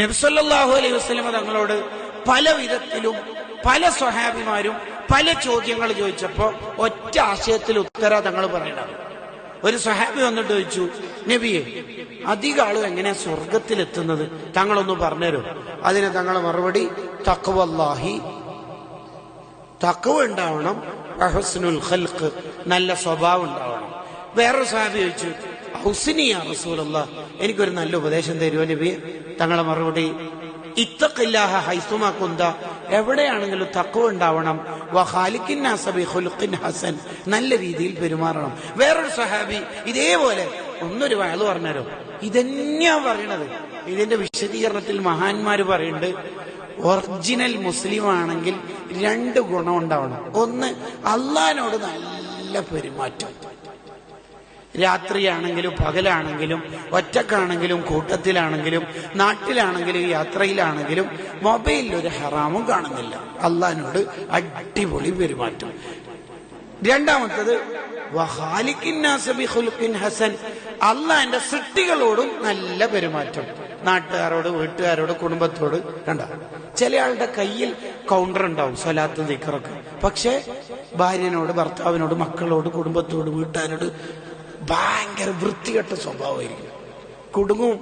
നബ്സല്ലാഹു അലൈഹി വസ്ലമ തങ്ങളോട് പല വിധത്തിലും പല സ്വഹാബിമാരും പല ചോദ്യങ്ങൾ ചോദിച്ചപ്പോ ഒറ്റ ആശയത്തിൽ ഉത്തര തങ്ങൾ പറയണത്. ഒരു സ്വഹാബി വന്നിട്ട് ചോദിച്ചു നബിയെ അധിക ആളും എങ്ങനെ സ്വർഗത്തിലെത്തുന്നത്? തങ്ങളൊന്ന് പറഞ്ഞുതരും. അതിന് തങ്ങൾ മറുപടി തക്വല്ലാഹി തക്കവ ഉണ്ടാവണം നല്ല സ്വഭാവം ഉണ്ടാവണം. വേറൊരു സ്വഹാബി ചോദിച്ചു ഹുസിനിയ റസൂലല്ല എനിക്കൊരു നല്ല ഉപദേശം തരുമോ നബി? തങ്ങളെ മറുപടി ഇത്തഖില്ലാഹ ഹൈസുമാ കുന്ത. എവിടെയാണെങ്കിലും തക്കവ ഉണ്ടാവണം. ഹസൻ. നല്ല രീതിയിൽ പെരുമാറണം. വേറൊരു സഹാബി ഇതേപോലെ ഒന്നൊരു വയൽ പറഞ്ഞാലോ ഇതന്നെയാ പറയണത്. ഇതിന്റെ വിശദീകരണത്തിൽ മഹാന്മാര് പറയുന്നുണ്ട് ഒറിജിനൽ മുസ്ലിം ആണെങ്കിൽ രണ്ട് ഗുണം ഉണ്ടാവണം. ഒന്ന് അള്ളഹാനോട് നല്ല പെരുമാറ്റം. രാത്രിയാണെങ്കിലും പകലാണെങ്കിലും ഒറ്റക്കാണെങ്കിലും കൂട്ടത്തിലാണെങ്കിലും നാട്ടിലാണെങ്കിലും യാത്രയിലാണെങ്കിലും മൊബൈലിൽ ഒരു ഹറാമും കാണുന്നില്ല. അള്ളഹാനോട് അടിപൊളി പെരുമാറ്റം. രണ്ടാമത്തത് ഹസൻ. അള്ളാന്റെ സൃഷ്ടികളോടും നല്ല പെരുമാറ്റം. നാട്ടുകാരോട് വീട്ടുകാരോട് കുടുംബത്തോട്. കണ്ട? ചില ആളുടെ കയ്യിൽ കൗണ്ടർ ഉണ്ടാവും സ്വലാത്ത് ദിക്കറൊക്കെ. പക്ഷേ ഭാര്യനോട് ഭർത്താവിനോട് മക്കളോട് കുടുംബത്തോട് വീട്ടുകാരോട് ഭയങ്കര വൃത്തികെട്ട സ്വഭാവമായിരിക്കും. കുടുങ്ങും.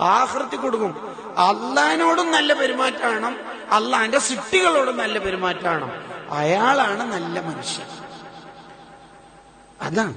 ആഹൃത്തി കൊടുക്കും അള്ളഹാനോടും നല്ല പെരുമാറ്റമാണ് അള്ളാന്റെ സിട്ടികളോടും നല്ല പെരുമാറ്റമാണ് അയാളാണ് നല്ല മനുഷ്യൻ. അതാണ്.